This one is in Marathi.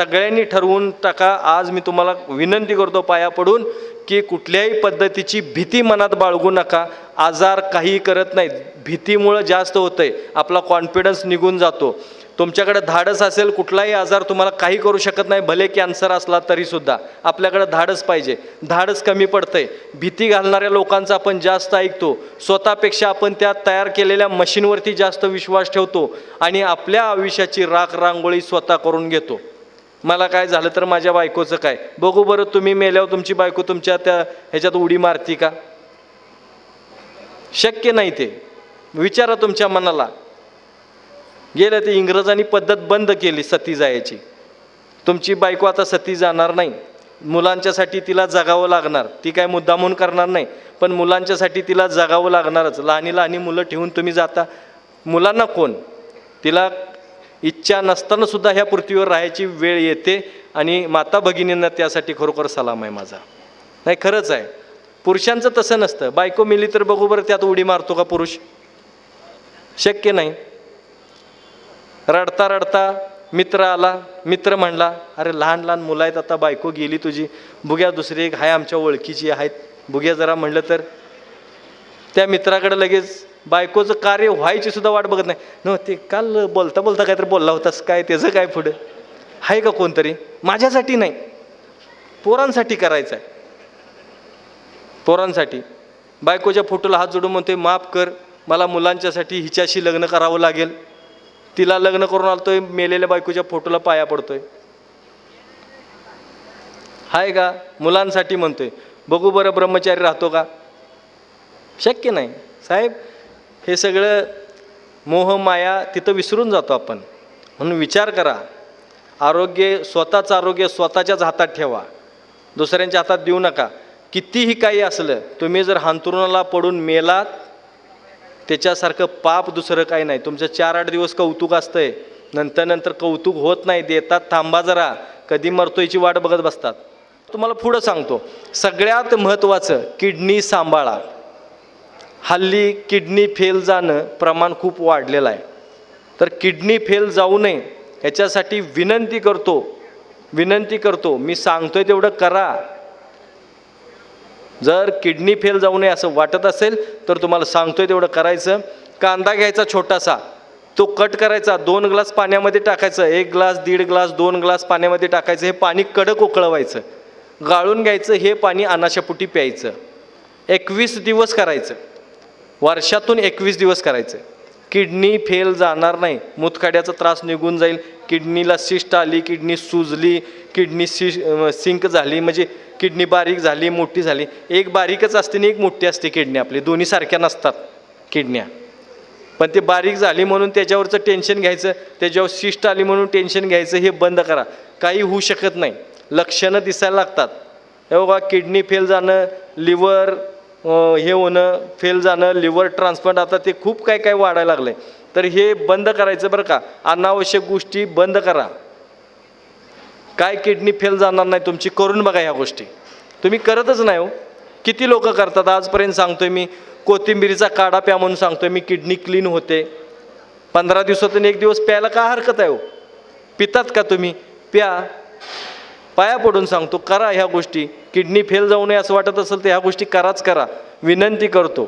सगळ्यांनी ठरवून टाका. आज मी तुम्हाला विनंती करतो पाया पडून की कुठल्याही पद्धतीची भीती मनात बाळगू नका. आजार काही करत नाहीत. भीतीमुळं जास्त होतं आहे आपला कॉन्फिडन्स निघून जातो. तुमच्याकडे धाडस असेल कुठलाही आजार तुम्हाला काही करू शकत नाही भले कॅन्सर असला तरीसुद्धा आपल्याकडे धाडस पाहिजे. धाडस कमी पडतंय. भीती घालणाऱ्या लोकांचा आपण जास्त ऐकतो. स्वतःपेक्षा आपण त्या तयार केलेल्या मशीनवरती जास्त विश्वास ठेवतो आणि आपल्या आयुष्याची राख रांगोळी स्वतः करून घेतो. मला काय झालं तर माझ्या बायकोचं काय? बघू बरं तुम्ही मेल्यावर तुमची बायको तुमच्या त्या ह्याच्यात उडी मारती का? शक्य नाही ते. विचारा तुमच्या मनाला. गेलं ते इंग्रजांनी पद्धत बंद केली सती जायची. तुमची बायको आता सती जाणार नाही. मुलांच्यासाठी तिला जगावं लागणार. ती काय मुद्दामून करणार नाही. पण मुलांच्यासाठी तिला जगावं लागणारच. लहानी लहानी मुलं ठेवून तुम्ही जाता. मुलांना कोण? तिला इच्छा नसताना सुद्धा ह्या पृथ्वीवर राहायची वेळ येते आणि माता भगिनींना त्यासाठी खरोखर सलाम आहे माझा. नाही खरंच आहे. पुरुषांचं तसं नसतं. बायको मिली तर बघू बरं त्यात उडी मारतो का पुरुष? शक्य नाही. रडता रडता मित्र आला मित्र म्हणला अरे लहान लहान मुलं आहेत आता बायको गेली तुझी. बुग्या दुसरी एक आहे आमच्या ओळखीची आहेत. बुग्या जरा म्हणलं तर त्या मित्राकडे लगेच बायकोचं कार्य व्हायची सुद्धा वाट बघत नाही. न ते काल बोलता बोलता काहीतरी बोलला होतास काय त्याचं काय पुढं? आहे का कोणतरी? माझ्यासाठी नाही. पोरांसाठी करायचं आहे. पोरांसाठी. बायकोच्या फोटोला हात जोडून म्हणते माफ कर मला मुलांच्यासाठी हिच्याशी लग्न करावं लागेल. तिला लग्न करून आलतोय मेलेल्या बायकोच्या फोटोला पाया पडतोय. हाय का? मुलांसाठी म्हणतोय. बघू बरं ब्रह्मचारी राहतो का? शक्य नाही. साहेब हे सगळं मोह माया तिथं विसरून जातो आपण. म्हणून विचार करा. आरोग्य स्वतःचं आरोग्य स्वतःच्याच हातात ठेवा. दुसऱ्यांच्या हातात देऊ नका. कितीही काही असलं तुम्ही जर हांतरुणाला पडून मेलात त्याच्यासारखं पाप दुसरं काही नाही. तुमचं चार आठ दिवस कौतुक असतंय. नंतर नंतर कौतुक होत नाही. देतात थांबा जरा. कधी मरतो याची वाट बघत बसतात. तुम्हाला पुढं सांगतो. सगळ्यात महत्त्वाचं किडनी सांभाळा. हल्ली किडनी फेल जाणं प्रमाण खूप वाढलेलं आहे. तर किडनी फेल जाऊ नये ह्याच्यासाठी विनंती करतो विनंती करतो मी सांगतोय तेवढं करा. जर किडनी फेल जाऊ नये असं वाटत असेल तर तुम्हाला सांगतोय तेवढं करायचं. कांदा घ्यायचा छोटासा तो कट करायचा दोन ग्लास पाण्यामध्ये टाकायचं एक ग्लास दीड ग्लास दोन ग्लास पाण्यामध्ये टाकायचं हे पाणी कडक उकळवायचं. गाळून घ्यायचं हे पाणी अनाशापुटी प्यायचं. एकवीस दिवस करायचं. वर्षातून एकवीस दिवस करायचं. किडनी फेल जाणार नाही. मुतखड्याचा त्रास निघून जाईल. किडनीला सिस्ट आली किडनी सुजली किडनी सि सिंक झाली म्हणजे किडनी बारीक झाली मोठी झाली. एक बारीकच असते आणि एक मोठी असते किडनी आपली. दोन्ही सारख्या नसतात किडन्या पण ते बारीक झाली म्हणून त्याच्यावरचं टेन्शन घ्यायचं त्याच्यावर शिष्ट आली म्हणून टेन्शन घ्यायचं हे बंद करा. काही होऊ शकत नाही. लक्षणं दिसायला लागतात. हे बघा किडनी फेल जाणं लिव्हर हे होणं फेल जाणं लिव्हर ट्रान्सप्लांट आता ते खूप काय काय वाढायला लागलं आहे तर हे बंद करायचं बरं का? अनावश्यक गोष्टी बंद करा. काय किडनी फेल जाणार नाही तुमची करून बघा ह्या गोष्टी. तुम्ही करतच नाही हो. किती लोक करतात? आजपर्यंत सांगतोय मी कोथिंबिरीचा काढा प्या म्हणून सांगतोय मी किडनी क्लीन होते. पंधरा दिवसातून एक दिवस प्यायला का हरकत आहे हो? पितात का तुम्ही? प्या. पाया पडून सांगतो करा ह्या गोष्टी. किडनी फेल जाऊ नये असं वाटत असेल तर ह्या गोष्टी कराच करा. विनंती करतो.